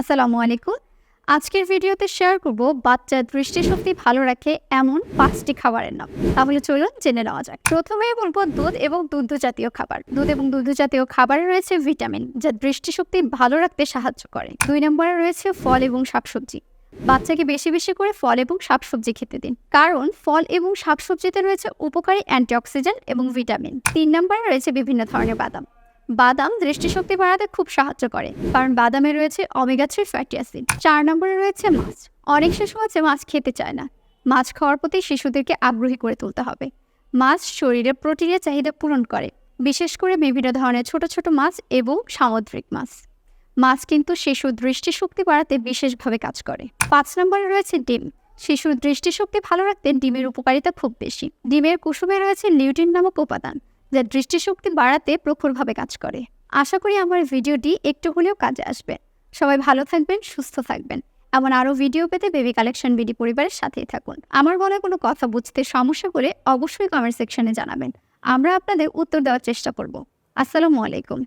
আসসালামু আলাইকুম। আজকের ভিডিওতে শেয়ার করব বাচ্চার দৃষ্টিশক্তি ভালো রাখে এমন পাঁচটি খাবারের নাম। তাহলে চলুন জেনে নেওয়া যাক। প্রথমেই বলব দুধ এবং দুগ্ধ জাতীয় খাবার। দুধ এবং দুগ্ধ জাতীয় খাবারে রয়েছে ভিটামিন, যা দৃষ্টিশক্তি ভালো রাখতে সাহায্য করে। দুই নম্বরে রয়েছে ফল এবং শাকসবজি। বাচ্চাকে বেশি বেশি করে ফল এবং শাকসবজি খেতে দিন। কারণ ফল এবং শাকসবজিতে রয়েছে উপকারী অ্যান্টিঅক্সিডেন্ট এবং ভিটামিন। তিন নম্বরে রয়েছে বিভিন্ন ধরনের বাদাম। বাদাম দৃষ্টিশক্তি বাড়াতে খুব সাহায্য করে, কারণ বাদামে রয়েছে অমেগা থ্রি ফ্যাটি অ্যাসিড চার নম্বরে রয়েছে মাছ। অনেক শিশু আছে মাছ খেতে চায় না। মাছ খাওয়ার প্রতি শিশুদেরকে আগ্রহী করে তুলতে হবে। মাছ শরীরে প্রোটিনের চাহিদা পূরণ করে, বিশেষ করে বিভিন্ন ধরনের ছোট ছোট মাছ এবং সামুদ্রিক মাছ। মাছ কিন্তু শিশুর দৃষ্টিশক্তি বাড়াতে বিশেষভাবে কাজ করে। পাঁচ নম্বরে রয়েছে ডিম। শিশুর দৃষ্টিশক্তি ভালো রাখতে ডিমের উপকারিতা খুব বেশি। ডিমের কুসুমে রয়েছে লিউটিন নামক উপাদান। যা দৃষ্টিশক্তি বাড়াতে প্রখরভাবে কাজ করে। আশা করি আমার ভিডিওটি একটু হলেও কাজে আসবে। সবাই ভালো থাকবেন, সুস্থ থাকবেন। এমন আরও ভিডিও পেতে বেবি কালেকশন বিডি পরিবারের সাথেই থাকুন। আমার বলা কোনো কথা বুঝতে সমস্যা হলে অবশ্যই কমেন্ট সেকশনে জানাবেন। আমরা আপনাদের উত্তর দেওয়ার চেষ্টা করব। আসসালামু আলাইকুম।